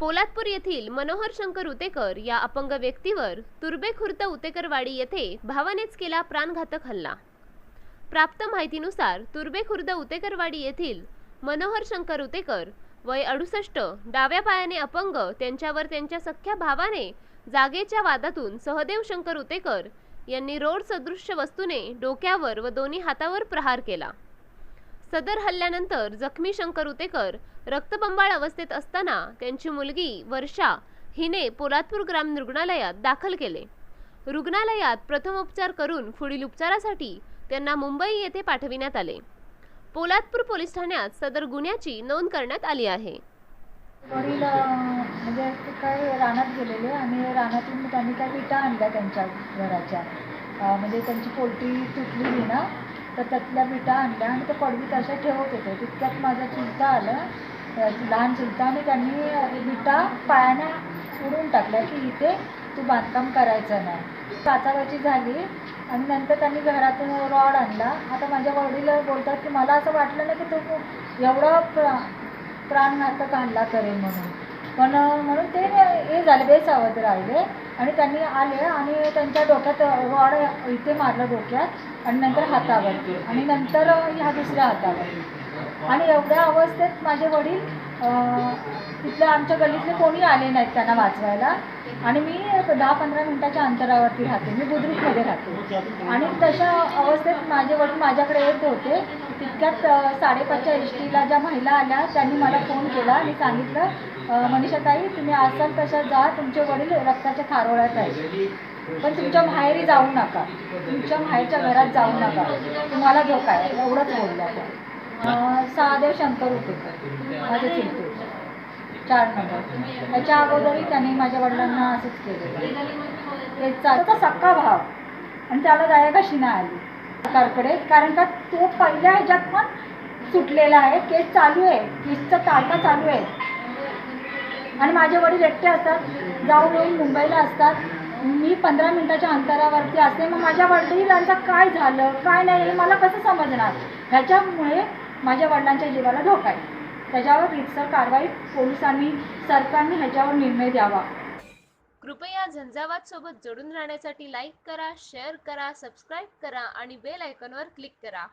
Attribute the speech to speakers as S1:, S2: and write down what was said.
S1: पोलादपूर येथील मनोहर शंकर उतेकर या अपंग व्यक्तीवर तुर्बे खुर्द उतेकरवाडी येथे भावानेच केला प्राणघातक हल्ला. प्राप्त माहितीनुसार तुर्बे खुर्द उतेकरवाडी येथील मनोहर शंकर उतेकर वय अडुसष्ट डाव्या पायाने अपंग त्यांच्यावर त्यांच्या सख्ख्या भावाने जागेच्या वादातून सहदेव शंकर उतेकर यांनी रोड सदृश्य वस्तूने डोक्यावर व दोन्ही हातावर प्रहार केला. सदर हल्ल्यानंतर जखमी शंकर उतेकर रक्तबंबाळ अवस्थेत असताना त्यांची मुलगी वर्षा हिने पोलादपूर ग्राम रुग्णालयात दाखल केले. रुग्णालयात प्रथम उपचार करून पुढील उपचारासाठी त्यांना मुंबई येथे पाठविण्यात आले. पोलादपूर पोलीस ठाण्यात सदर गुन्ह्याची नोंद करण्यात आली आहे.
S2: वडील म्हणजे काय रानात गेलेले आणि रानातून त्यांनी काय विटा आणल्या त्यांच्या घराच्या. म्हणजे त्यांची पोल्ट्री तुटलेली ना तर त्यातल्या बिटा आणल्या आणि त्या पडवीत अशा ठेवत होते. तितक्यात माझा चिंता आलं. लहान चिंता आणि त्यांनी अं, विटा पायाने उडून टाकल्या की इथे तू बांधकाम करायचं नाही. काचावाची झाली आणि नंतर त्यांनी घरातून रॉड आणला. आता माझ्या वडील बोलतात की मला असं वाटलं ना की तू एवढा प्रा प्राणघातक आणला करेल म्हणून. पण म्हणून ते हे झाले बेसावध राहिले आणि त्यांनी आले आणि त्यांच्या डोक्यात रॉड इथे मारलं डोक्यात आणि नंतर हातावरती आणि नंतर ह्या दुसऱ्या हातावरती आणि एवढ्या अवस्थेत माझे वडील तिथल्या आमच्या गल्लीतले कोणी आले नाहीत त्यांना वाचवायला. आणि मी दहा पंधरा मिनटाच्या अंतरावरती राहते. मी बुद्रुकमध्ये राहते. आणि तशा अवस्थेत माझे वडील माझ्याकडे येत होते. तितक्यात साडेपाचच्या एस टीला ज्या महिला आल्या त्यांनी मला फोन केला आणि सांगितलं मनीषाताई तुम्ही असाल तशा जा तुमचे वडील रक्ताच्या खारोळ्यात आहे पण तुमच्या माहेरी जाऊ नका. तुमच्या माहेरच्या घरात जाऊ नका. तुम्हाला धोका आहे एवढंच बोलल्या त्या सहादेव शंकर होते. माझे चिंते चार नंबर त्याच्या अगोदरही त्यांनी माझ्या वडिलांना असंच केलं. ते त्याचा सक्का भाव. आणि त्याला दया कशी नाही आली. सरकारकडे. कारण का तो पहिल्या ह्याच्यात पण सुटलेला आहे. केस चालू आहे. केसचा तारखा चालू आहे. आणि माझे वडील एकटे असतात. जाऊन येऊन मुंबईला असतात. मी पंधरा मिनिटाच्या अंतरावरती असते. मग माझ्या वडिलांचं काय झालं? काय नाही हे मला कसं समजणार? ह्याच्यामुळे माझ्या वडिलांच्या जीवाला धोका आहे. त्याच्यावर रितसर कारवाई पोलिसांनी सरकारने ह्याच्यावर निर्णय द्यावा.
S1: कृपया झंझावात सोबत जोडून राहण्यासाठी लाईक करा शेअर करा सबस्क्राईब करा आणि बेल आयकॉनवर क्लिक करा.